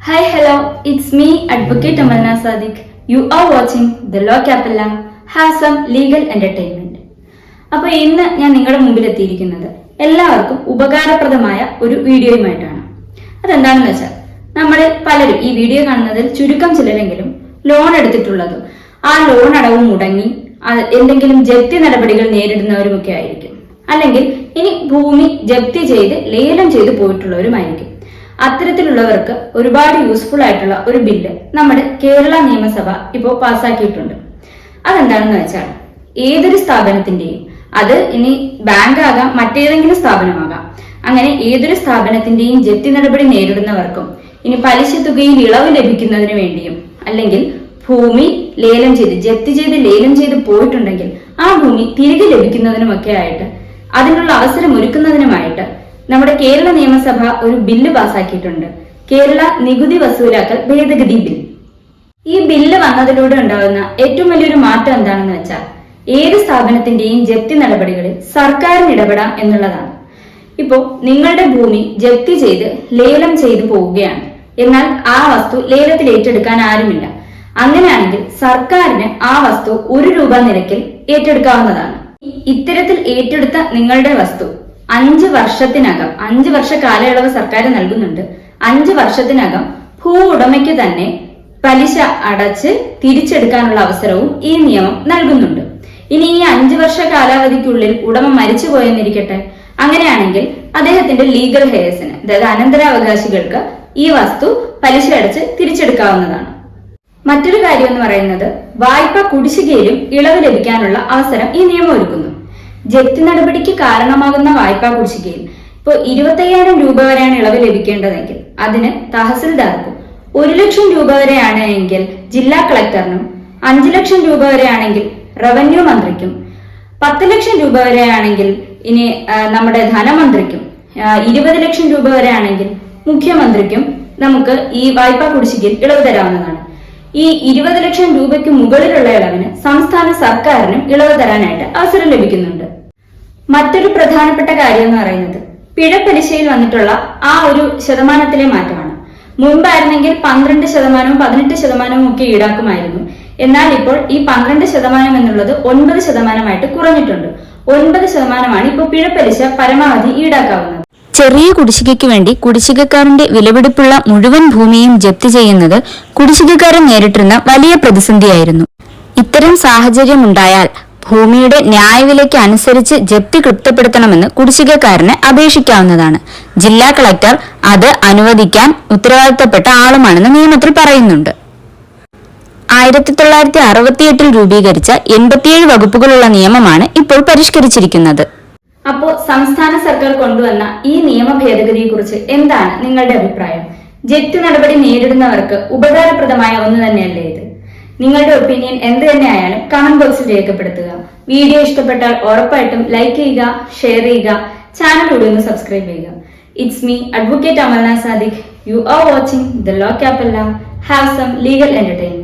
Hi, hello it's me, advocate Amalna Sadiq you are watching The law Capella, have some legal entertainment. അപ്പൊ ഇന്ന് ഞാൻ നിങ്ങളുടെ മുമ്പിൽ എത്തിയിരിക്കുന്നത് എല്ലാവർക്കും ഉപകാരപ്രദമായ ഒരു വീഡിയോയുമായിട്ടാണ്. അതെന്താണെന്ന് വെച്ചാൽ നമ്മളിൽ പലരും ഈ വീഡിയോ കാണുന്നതിൽ ചുരുക്കം ചിലരെങ്കിലും ലോൺ എടുത്തിട്ടുള്ളതും ആ ലോൺ അടവും മുടങ്ങി എന്തെങ്കിലും ജപ്തി നടപടികൾ നേരിടുന്നവരുമൊക്കെ ആയിരിക്കും. അല്ലെങ്കിൽ ഇനി ഭൂമി ജപ്തി ചെയ്ത് ലേലം ചെയ്ത് പോയിട്ടുള്ളവരുമായിരിക്കും. അത്തരത്തിലുള്ളവർക്ക് ഒരുപാട് യൂസ്ഫുൾ ആയിട്ടുള്ള ഒരു ബില്ല് നമ്മുടെ കേരള നിയമസഭ ഇപ്പോൾ പാസ്സാക്കിയിട്ടുണ്ട്. അതെന്താണെന്ന് വെച്ചാൽ ഏതൊരു സ്ഥാപനത്തിന്റെയും അത് ഇനി ബാങ്ക് ആകാം മറ്റേതെങ്കിലും സ്ഥാപനമാകാം. അങ്ങനെ ഏതൊരു സ്ഥാപനത്തിന്റെയും ജപ്തി നടപടി നേരിടുന്നവർക്കും ഇനി പലിശ തുകയിൽ ഇളവ് ലഭിക്കുന്നതിന് വേണ്ടിയും അല്ലെങ്കിൽ ഭൂമി ലേലം ചെയ്ത് ജപ്തി ചെയ്ത് ലേലം ചെയ്ത് പോയിട്ടുണ്ടെങ്കിൽ ആ ഭൂമി തിരികെ ലഭിക്കുന്നതിനുമൊക്കെ ആയിട്ട് അതിനുള്ള അവസരം ഒരുക്കുന്നതിനുമായിട്ട് നമ്മുടെ കേരള നിയമസഭ ഒരു ബില്ല് പാസാക്കിയിട്ടുണ്ട് കേരള നികുതി വസൂലാക്കൽ ഭേദഗതി ബിൽ. ഈ ബില്ല് വന്നതിലൂടെ ഉണ്ടാകുന്ന ഏറ്റവും വലിയൊരു മാറ്റം എന്താണെന്ന് വെച്ചാൽ ഏത് സ്ഥാപനത്തിന്റെയും ജപ്തി നടപടികളിൽ സർക്കാരിന് ഇടപെടാം എന്നുള്ളതാണ്. ഇപ്പോ നിങ്ങളുടെ ഭൂമി ജപ്തി ചെയ്ത് ലേലം ചെയ്തു പോവുകയാണ്. എന്നാൽ ആ വസ്തു ലേലത്തിൽ ഏറ്റെടുക്കാൻ ആരുമില്ല. അങ്ങനെയാണെങ്കിൽ സർക്കാരിന് ആ വസ്തു ഒരു രൂപ നിരക്കിൽ ഏറ്റെടുക്കാവുന്നതാണ്. ഇത്തരത്തിൽ ഏറ്റെടുത്ത നിങ്ങളുടെ വസ്തു അഞ്ച് വർഷത്തിനകം അഞ്ച് വർഷ കാലയളവ് സർക്കാർ നൽകുന്നുണ്ട്. അഞ്ച് വർഷത്തിനകം ഭൂ ഉടമയ്ക്ക് തന്നെ പലിശ അടച്ച് തിരിച്ചെടുക്കാനുള്ള അവസരവും ഈ നിയമം നൽകുന്നുണ്ട്. ഇനി ഈ അഞ്ചു വർഷ കാലാവധിക്കുള്ളിൽ ഉടമ മരിച്ചു പോയെന്നിരിക്കട്ടെ അങ്ങനെയാണെങ്കിൽ അദ്ദേഹത്തിന്റെ ലീഗൽ ഹെയർസിന് അതായത് അനന്തരാവകാശികൾക്ക് ഈ വസ്തു പലിശ അടച്ച് തിരിച്ചെടുക്കാവുന്നതാണ്. മറ്റൊരു കാര്യം എന്ന് പറയുന്നത് വായ്പ കുടിശ്ശികയിലും ഇളവ് ലഭിക്കാനുള്ള അവസരം ഈ നിയമം ഒരുക്കുന്നു. ജപ്തി നടപടിക്ക് കാരണമാകുന്ന വായ്പാ കുടിശ്ശികയിൽ ഇപ്പോൾ ഇരുപത്തയ്യായിരം രൂപ വരെയാണ് ഇളവ് ലഭിക്കേണ്ടതെങ്കിൽ അതിന് തഹസിൽദാർക്കും ഒരു ലക്ഷം രൂപ വരെയാണ് എങ്കിൽ ജില്ലാ കളക്ടറിനും അഞ്ചു ലക്ഷം രൂപ വരെയാണെങ്കിൽ റവന്യൂ മന്ത്രിക്കും പത്ത് ലക്ഷം രൂപ വരെയാണെങ്കിൽ ഇനി നമ്മുടെ ധനമന്ത്രിക്കും ഇരുപത് ലക്ഷം രൂപ വരെയാണെങ്കിൽ മുഖ്യമന്ത്രിക്കും നമുക്ക് ഈ വായ്പാ കുടിശ്ശികയിൽ ഇളവ് തരാവുന്നതാണ്. ഈ ഇരുപത് ലക്ഷം രൂപയ്ക്ക് മുകളിലുള്ള ഇളവിന് സംസ്ഥാന സർക്കാരിനും ഇളവ് തരാനായിട്ട് അവസരം ലഭിക്കുന്നുണ്ട്. മറ്റൊരു പ്രധാനപ്പെട്ട കാര്യം എന്ന് പറയുന്നത് പിഴപ്പലിശയിൽ വന്നിട്ടുള്ള ആ ഒരു ശതമാനത്തിലെ മാറ്റമാണ്. മുൻപായിരുന്നെങ്കിൽ പന്ത്രണ്ട് ശതമാനവും പതിനെട്ട് ശതമാനവും ഒക്കെ ഈടാക്കുമായിരുന്നു. എന്നാൽ ഇപ്പോൾ ഈ പന്ത്രണ്ട് ശതമാനം എന്നുള്ളത് ഒൻപത് ശതമാനമായിട്ട് കുറഞ്ഞിട്ടുണ്ട്. ഒൻപത് ശതമാനമാണ് ഇപ്പോൾ പിഴപ്പലിശ പരമാവധി ഈടാക്കാവുന്നത്. ചെറിയ കുടിശ്ശികയ്ക്ക് വേണ്ടി കുടിശ്ശികക്കാരന്റെ വിലപിടിപ്പുള്ള മുഴുവൻ ഭൂമിയും ജപ്തി ചെയ്യുന്നത് കുടിശ്ശികക്കാരൻ നേരിട്ടിരുന്ന വലിയ പ്രതിസന്ധിയായിരുന്നു. ഇത്തരം സാഹചര്യമുണ്ടായാൽ ഭൂമിയുടെ ന്യായവിലയ്ക്ക് അനുസരിച്ച് ജപ്തി കൃപ്തപ്പെടുത്തണമെന്ന് കുടിശ്ശികക്കാരന് അപേക്ഷിക്കാവുന്നതാണ്. ജില്ലാ കളക്ടർ അത് അനുവദിക്കാൻ ഉത്തരവാദിത്തപ്പെട്ട ആളുമാണെന്ന് നിയമത്തിൽ പറയുന്നുണ്ട്. ആയിരത്തി തൊള്ളായിരത്തി അറുപത്തിയെട്ടിൽ രൂപീകരിച്ച എൺപത്തിയേഴ് വകുപ്പുകളുള്ള നിയമമാണ് ഇപ്പോൾ പരിഷ്കരിച്ചിരിക്കുന്നത്. അപ്പോ സംസ്ഥാന സർക്കാർ കൊണ്ടുവന്ന ഈ നിയമ ഭേദഗതിയെ കുറിച്ച് എന്താണ് നിങ്ങളുടെ അഭിപ്രായം? ജപ്തി നടപടി നേരിടുന്നവർക്ക് ഉപകാരപ്രദമായ ഒന്ന് തന്നെയല്ലേ ഇത്? നിങ്ങളുടെ ഒപ്പീനിയൻ എന്ത് തന്നെയായാലും കമന്റ് ബോക്സിൽ രേഖപ്പെടുത്തുക. വീഡിയോ ഇഷ്ടപ്പെട്ടാൽ ഉറപ്പായിട്ടും ലൈക്ക് ചെയ്യുക ഷെയർ ചെയ്യുക ചാനൽ കൂടി ഒന്ന് സബ്സ്ക്രൈബ് ചെയ്യുക. It's me advocate Amarnath Sadiq you are watching the law Capella have some legal entertainment